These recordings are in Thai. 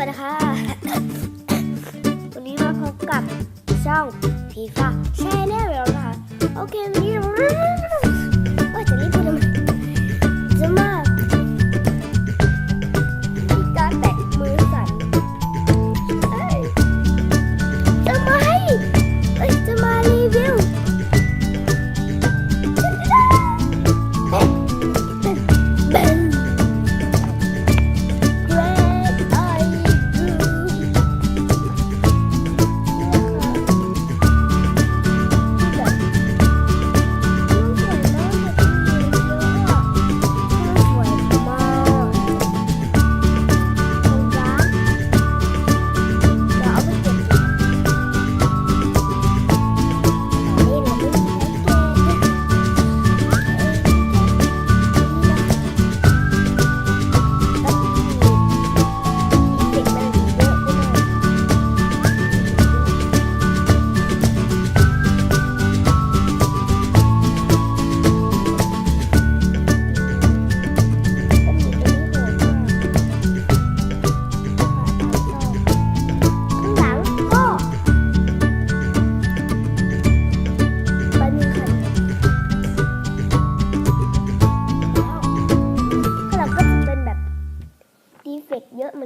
วัสดีค่ะ วันนี้มาพบกับช่องพีฟ้าแชนแนลแล้วนะคะ โอเควันนี้เรา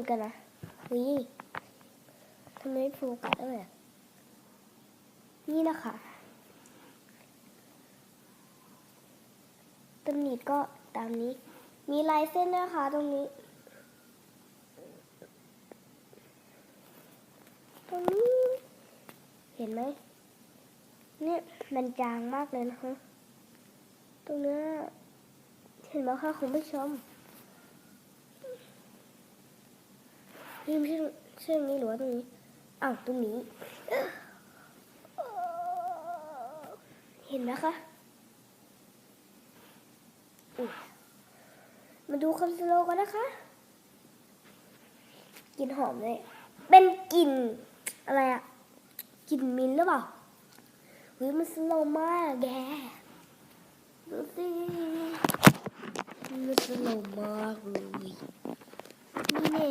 อะเหมือนกันนะวิทำไมไม่โฟกัสด้วยนี่นะคะตำหนิก็ตามนี้ มีลายเส้นนะคะตรงนี้ ตรงนี้ เห็นไหมเนี่ยมันจางมากเลยนะคะ ตรงนี้เห็นไหมคะคุณผู้ชม นี่ไม่ใช่ใช่ตรงนี้หรือว่าตรงนี้อ้าวตรงนี้ เห็นไหมคะมาดูคำสโลกันนะคะกลิ่นหอมเลย เป็นกลิ่นอะไรอะกลิ่นมินหรือเปล่าเฮ้ยมันสโลมากแกดูสิมันสโลมากเลยนี่เน่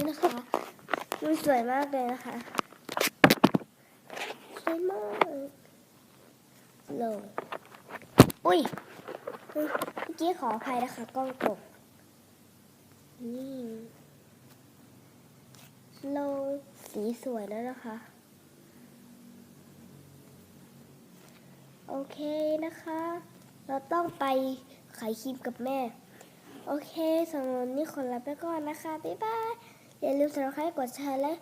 นี่นะคะมันสวยมากเลยนะคะ สวยมากโลงอุ้ยเมื่อกี้ขออภัยนะคะกล้องตกนี่โลสีสวยแล้วนะคะ โอเคนะคะ เราต้องไปขายครีมกับแม่ โอเคสำหรับวันนี้ขอลาไปก่อนนะคะ บ๊ายบาย อย่าลืมสำหรับใครกดแชร์และ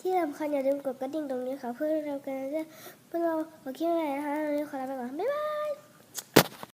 ที่สำคัญอย่าลืมกดกระดิ่งตรงนี้ค่ะ เพื่อเรากันจะเพื่อเราโอเคไหนนะคะวันนี้ขอลาไปก่อน บ๊ายบาย